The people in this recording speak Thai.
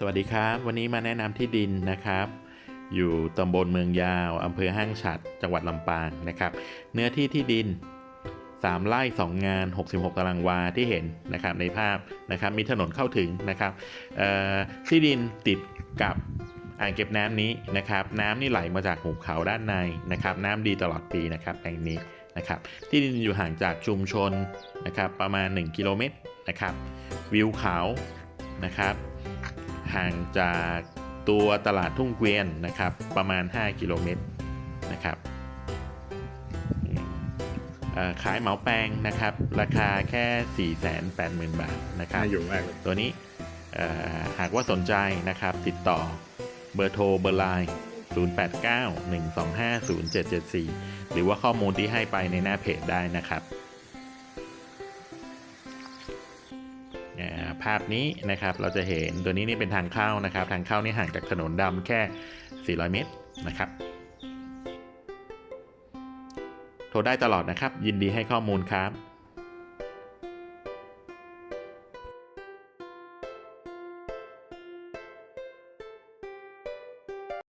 สวัสดีครับ วันนี้มาแนะนำที่ดินนะครับ อยู่ตำบลเมืองยาวอำเภอห้างฉัดจังหวัดลำปางนะครับ เนื้อที่ที่ดิน 3ไร่2 งาน 66 ตารางวาที่เห็นนะครับในภาพนะครับมีถนนเข้าถึงนะครับที่ดินติดกับอ่างเก็บน้ำนี้นะครับ น้ำนี่ไหลมาจากหุบเขาด้านในนะครับ น้ำดีตลอดปีนะครับแห่งนี้นะครับที่ดินอยู่ห่างจากชุมชนนะครับประมาณ 1 กิโลเมตรนะครับวิวเขานะครับ ห่างจากตัวตลาดทุ่งเกวียนนะครับ ประมาณ 5 กิโลเมตรนะครับอืมเอ่อขายเหมาแปลงนะครับ ราคาแค่ 480,000 บาทนะครับน่าอยู่มากเลยตัวนี้เอ่อหากว่าสนใจนะครับ ติดต่อเบอร์โทรเบอร์ไลน์0891250774 หรือว่าข้อมูลที่ให้ไปในหน้าเพจได้นะครับ ภาพนี้นะครับเราจะเห็นตัวนี้นี่เป็นทางเข้านะครับ ทางเข้านี่ห่างจากถนนดำแค่ 400 เมตรนะครับโทรได้ตลอดนะครับ ยินดีให้ข้อมูลครับ